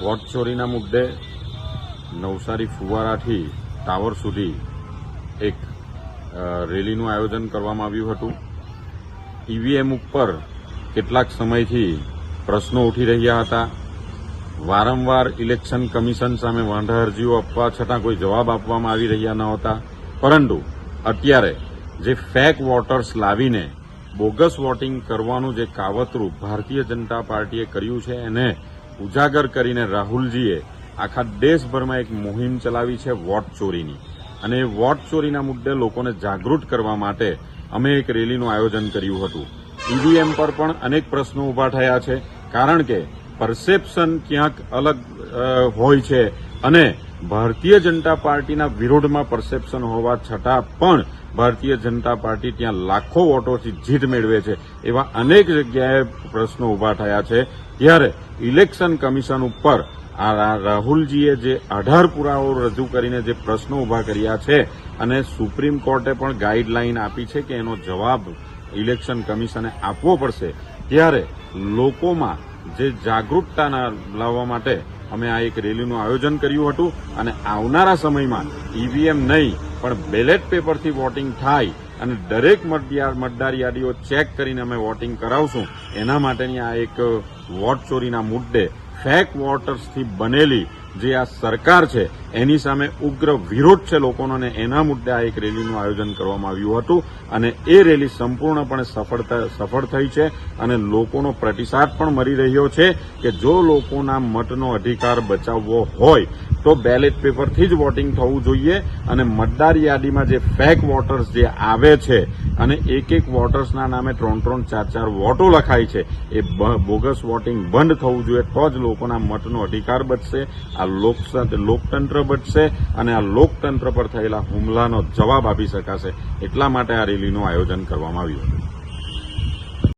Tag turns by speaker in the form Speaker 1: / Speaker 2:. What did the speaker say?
Speaker 1: Vote ચોરીના મુદ્દે Navsari ફુવારાથી tower સુધી એક રેલીનું આયોજન કરવામાં આવ્યું હતું. ઈવીએમ ઉપર કેટલાક સમયથી પ્રશ્નો ઉઠી રહ્યા હતા. વારંવાર ઇલેક્શન કમિશન સામે વાંધા અરજીઓ આપવા છતાં કોઈ જવાબ આપવામાં આવી રહ્યા ન હતા પરંતુ અત્યારે જે ફેક વોટર્સ લાવીને બોગસ વોટિંગ કરવાનું જે કાવતરું ભારતીય જનતા પાર્ટીએ કર્યું છે, એને ઉજાગર કરીને રાહુલજીએ આખા દેશભરમાં એક મુહિમ ચલાવી છે વોટ ચોરીની. અને એ વોટ ચોરીના મુદ્દે લોકોને જાગૃત કરવા માટે અમે એક રેલીનું આયોજન કર્યું હતું. ઈવીએમ પર પણ અનેક પ્રશ્નો ઊભા થયા છે, કારણ કે પરસેપ્શન ક્યાંક અલગ હોય છે. અને ભારતીય જનતા પાર્ટીના વિરોધમાં પરસેપ્શન હોવા છતાં પણ ભારતીય જનતા પાર્ટી ત્યાં લાખો વોટોથી જીત મેળવે છે એવા અનેક જગ્યાએ પ્રશ્નો ઊભા થયા છે. ત્યારે ઇલેક્શન કમિશન ઉપર આ રાહુલજીએ જે આધાર પુરાવો રજૂ કરીને જે પ્રશ્નો ઊભા કર્યા છે અને સુપ્રીમ કોર્ટે પણ ગાઈડલાઈન આપી છે કે એનો જવાબ ઇલેક્શન કમિશને આપવો પડશે. ત્યારે લોકોમાં જે જાગૃતતાના લાવવા માટે અમે આ એક રેલીનું આયોજન કર્યું હતું અને આવનારા સમયમાં ઈવીએમ નહીં, પણ બેલેટ પેપરથી વોટિંગ થાય અને દરેક મતદાર યાદીઓ ચેક કરીને અમે વોટિંગ કરાવશું. એના માટેની આ એક વોટ ચોરીના મુદ્દે ફેક વોટર્સથી બનેલી જે આ સરકાર છે એની સામે ઉગ્ર વિરોધ છે લોકોનો અને એના મુદ્દે આ એક રેલીનું આયોજન કરવામાં આવ્યું હતું અને એ રેલી સંપૂર્ણપણે સફળ સફળ થઈ છે અને લોકોનો પ્રતિસાદ પણ મળી રહ્યો છે કે જો લોકોના મતનો અધિકાર બચાવવો હોય તો બેલેટ પેપરથી જ વોટિંગ થવું જોઈએ અને મતદાર યાદીમાં જે ફેક વોટર્સ જે આવે છે અને એક એક વોટર્સના નામે ત્રણ ત્રણ ચાર ચાર વોટો લખાય છે, એ બોગસ વોટિંગ બંધ થવું જોઈએ તો જ લોકોના મતનો અધિકાર બચશે. આ લોક- લોકતંત્ર બચશે અને આ લોકતંત્ર પર થયેલા હુમલાનો જવાબ આપી શકાશે. એટલા માટે આ રેલીનું આયોજન કરવામાં આવ્યું હતું.